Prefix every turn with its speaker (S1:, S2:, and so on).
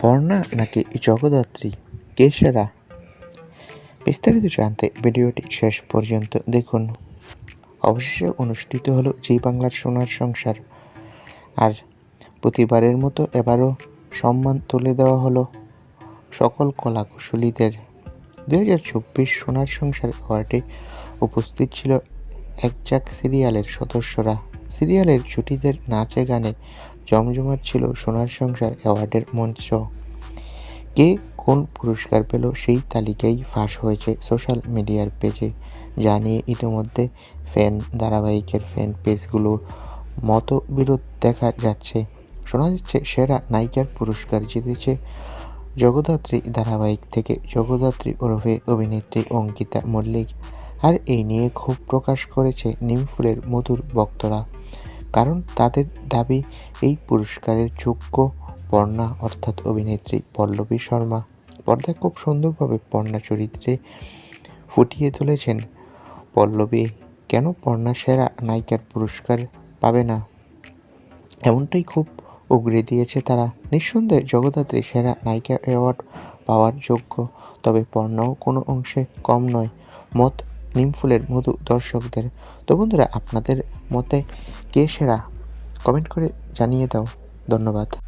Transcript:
S1: পর্ণা নাকি জগদ্ধাত্রী? কে সেরা? বিস্তারিত জানতে ভিডিওটি শেষ পর্যন্ত দেখুন। অবশেষে অনুষ্ঠিত হলো জি বাংলার সোনার সংসার। আর প্রতিবারের মতো এবারও সম্মান তুলে দেওয়া হলো সকল কলাকুশলীদের। দু হাজার চব্বিশ সোনার সংসার অ্যাওয়ার্ডে উপস্থিত ছিল একজাক সিরিয়ালের সদস্যরা। সিরিয়ালের জুটিদের নাচে গানে জমজমাট ছিল সোনার সংসার অ্যাওয়ার্ডের মঞ্চ। কে কোন পুরস্কার পেল সেই তালিকাই ফাঁস হয়েছে সোশ্যাল মিডিয়ার পেজে। যা নিয়ে ইতিমধ্যে ফ্যান ধারাবাহিকের ফ্যান পেজগুলো মতবিরোধ দেখা যাচ্ছে। শোনা যাচ্ছে, সেরা নায়িকার পুরস্কার জিতেছে জগদ্ধাত্রী ধারাবাহিক থেকে জগদ্ধাত্রী ওরফে অভিনেত্রী অঙ্কিতা মল্লিক। আর এই নিয়ে ক্ষোভ প্রকাশ করেছে নিমফুলের মধুর ভক্তরা কারণ তাদের দাবি এই পুরস্কারের যোগ্য পর্ণা অর্থাৎ অভিনেত্রী পল্লবী শর্মা। পর্দায় খুব সুন্দরভাবে পর্ণা চরিত্রে ফুটিয়ে তুলেছেন। পল্লবী, কেন পর্ণা সেরা নায়িকার পুরস্কার পাবে না? এমনটাই খুব উগরে দিয়েছে তারা। নিঃসন্দেহে জগদ্ধাত্রী সেরা নায়িকা অ্যাওয়ার্ড পাওয়ার যোগ্য, তবে পর্ণাও কোনো অংশে কম নয়। মত নিমফুলের মধু দর্শকদের। তো বন্ধুরা, আপনাদের মতে কে সেরা? কমেন্ট করে জানিয়ে দাও। ধন্যবাদ।